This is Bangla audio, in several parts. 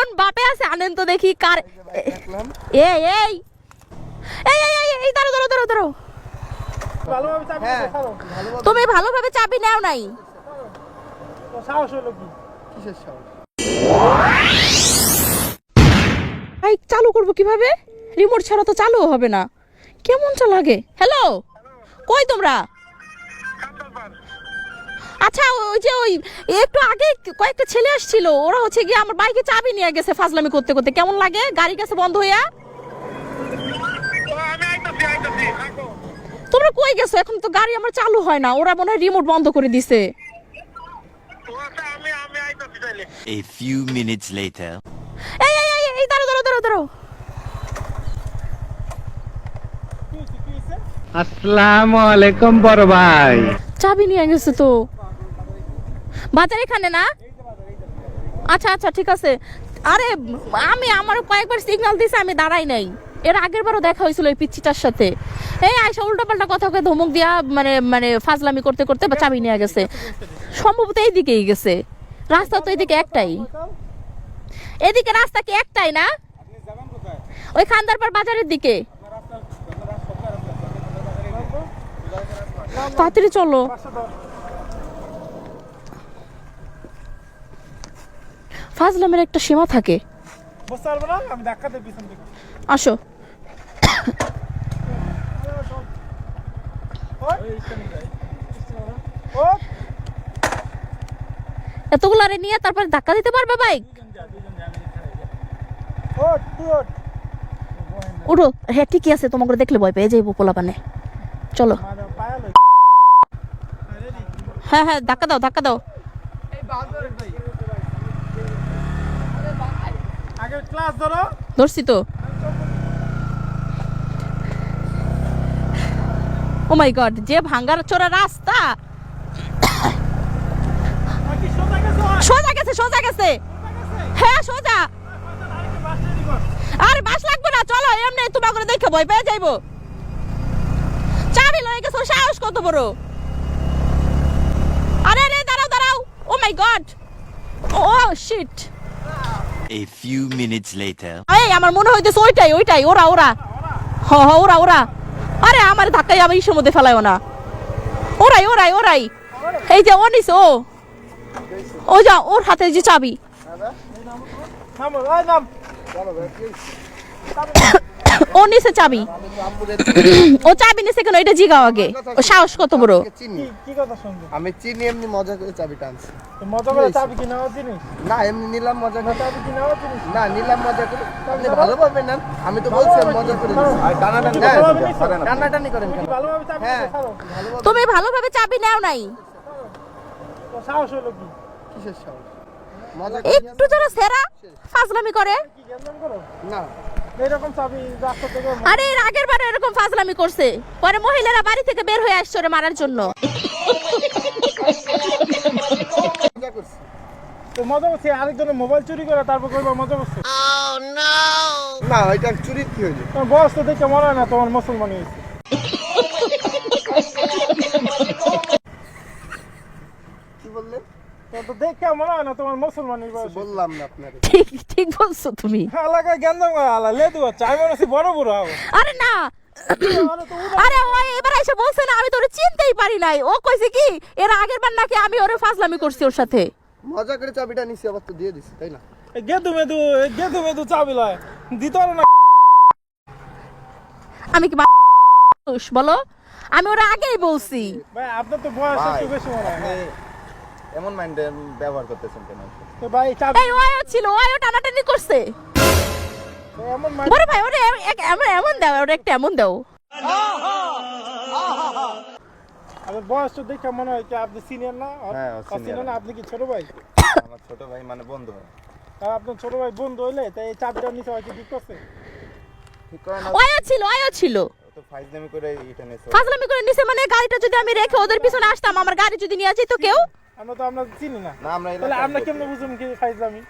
কোন বাপে আছে? আনেন তো দেখি কার এই এই এই এই এই দাঁড়ো দাঁড়ো দাঁড়ো দাঁড়ো তুমি ভালোভাবে চাবি নাও নাই। বাইক চালু করব কীভাবে? রিমোট ছাড়া তো চালু হবে না। কেমনটা লাগে? হ্যালো কই তোমরা? আচ্ছা ওই যে ওই একটু আগে কয়েকটা ছেলে আসছিল ওরা হচ্ছে গিয়ে আমার বাইকে চাবি নিয়ে গেছে ফাজলামি করতে করতে। কেমন লাগে? গাড়ি গেছে বন্ধ হইয়া? তোমরা কই গেছো? এখন তো গাড়ি আমার চালু হয় না ওরা মনে হয় রিমোট বন্ধ করে দিছে। A few minutes later. এই এই এই এই দাঁড়ো দাঁড়ো দাঁড়ো দাঁড়ো কি হইছে, কি হইছে? আসসালামু আলাইকুম বড় ভাই। চাবি নিয়ে গেছে তো। বাজার এখানে না? আচ্ছা আচ্ছা ঠিক আছে। আরে, আমি আমার কয়েকবার সিগন্যাল দিছে, আমি দাঁড়াই নাই। এর আগের বারও দেখা হয়েছিল এই পিচ্ছিটার সাথে। এই আয়সা উল্টো পাল্টা কথা কয়ে ধমক দিয়া মানে মানে ফাজলামি করতে করতে বা চাবি নিয়ে গেছে। সম্ভবত এইদিকেই গেছে। রাস্তা তো এইদিকে একটাই। এদিকে রাস্তা কি একটাই না? ওই খান্দারপাড় বাজারের দিকে। তাড়াতাড়ি চলো। ফাজলামের একটা সীমা থাকে। আসো। এতগুলো আরে নিয়ে তারপরে ধাক্কা দিতে পারবে বাইক? উঠো। হ্যাঁ ঠিকই আছে তোমাকে দেখলে ভয় পেয়ে যাইবো পোলাপানে। চলো। হ্যাঁ হ্যাঁ ধাক্কা দাও ধাক্কা দাও। ধরছি তো। ও মাই গড যে ভাঙ্গার চোরা রাস্তা। সোজা গেছে? সোজা গেছে হ্যাঁ সোজা। আরে বাস লাগবে না চলো এমনি তোমার করে দেখে ভয় পেয়ে যাইবো। চাবি লয়ে গেছো সাহস কত বড়। আরে আরে দাঁড়াও দাঁড়াও। ও my God oh shit A few minutes later. এই আমার মনে হইতেছে ওইটাই ওইটাই ওরা ওরা। হ হ ওরা ওরা। আরে আমার ধাক্কাই আমার ইসের মধ্যে ফেলায় না। ওরাই ওরাই ওরাই। এই যে অনিস ও। ও যা ওর হাতে যে চাবি। ও নিছে চাবি। ও চাবি নিছে কেন? এটা জিগাও আগে। ও সাহস কত বড়? আমি চিনি? এমনি মজা করে চাবি টানছি মজা করে চাবি জিনিস? না এমনি নিলাম মজা করে। চাবি জিনিস? না নিলাম মজা করে। আপনি ভালোভাবে নেন। আমি তো বলছি মজা করে টানাটানি ভালোভাবে নিছো? টানাটানি করেন কেন? ভালোভাবে চাবি হ্যাঁ। তুমি ভালোভাবে চাবি নাও নাই। তো সাহস হলো কি? কিসের সাহস? একটু যারা সেরা ফাজলামি করে। কি জ্ঞান করো? না। এইরকম চাবি রাস্তা থেকে আরে এর আগের বারে এরকম ফাজলামি করছে। পরে মহিলারা বাড়ি থেকে বের হয়ে আসছে ওরে মারার জন্য। তো মজা করছে আরেকজনের মোবাইল চুরি করে তারপর করব মজা করছে। না ওইটা চুরি কি হইল? তোমার বয়স তো দেখে মনে হয় না তোমার মুসলমান হয়েছে কি তো দেখে মনে হয় না তোমার মুসলমান বয়স। বললাম না আপনারে। ঠিক ঠিক বলছো তুমি। এলাকায় জ্ঞানদাম আলা লেদু হচ্ছে আমি মনে বড় বড় হব। আরে না। আরে ও এবার এসে বলছে না আমি তোরে চিনতেই পারি নাই। ও কইছে কি এর আগের বার নাকি আমি ওরে ফাজলামি করছি ওর সাথে। মজা করে চাবিটা নিছি আবার তো দিয়ে দিছি তাই না? গেদু মেদু গেদু মেদু চাবি লয়। দিতে না। আমি কি মানুষ বলো? আমি ওরা আগেই বলছি। ভাই আপনার তো বয়স একটু বেশি মনে হয়। এমন মাইন্ড ব্যবহার করতেছেন কেন? তো ভাই চাবি এই ওয়ও ছিল ওয়ও টানাটানি করছে। এমন মাইন্ড বড় ভাই ওরে এক- এমন এমন দাও ওরে একটা এমন দাও। আপনার বয়স তো দেখে মনে হয় কি আপনি সিনিয়র না? হ্যাঁ, সিনিয়র না আপনি কি ছোট ভাই? আমার ছোট ভাই মানে বন্ধু। আর আপনার ছোট ভাই বন্ধু হইলে তাই এই চাবিটা নিচে হয়তো ঠিক করছে? ঠিক করে না ওয়ও ছিল ওয়ও ছিল। ও তো ফাইজলামি করে এটা নিয়েছে ফাজলামি করে নিছে মানে গাড়িটা যদি আমি রেখে ওদের পিছনে আসতাম আমার গাড়ি যদি নিয়ে যেত কেউ আমরা তো আমরা চিনি না। না আমরা তাহলে আমরা কেমনে বুঝুম কি ফাইজলামি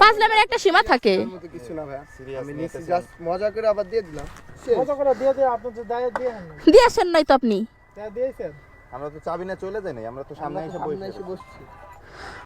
ফাজলামের একটা সীমা থাকে। কিছু না ভাই আমি। নিছি জাস্ট মজা করে আবার দিয়ে দিলাম। মজা করে দিয়ে দিয়ে আপনি তো দায়ে দিয়ে দিয়েছেন নাই তো আপনি। দিয়েছেন। আমরা তো চাবি না চলে যাই নাই আমরা তো সামনে এসে সামনে বসে এসে বসছি।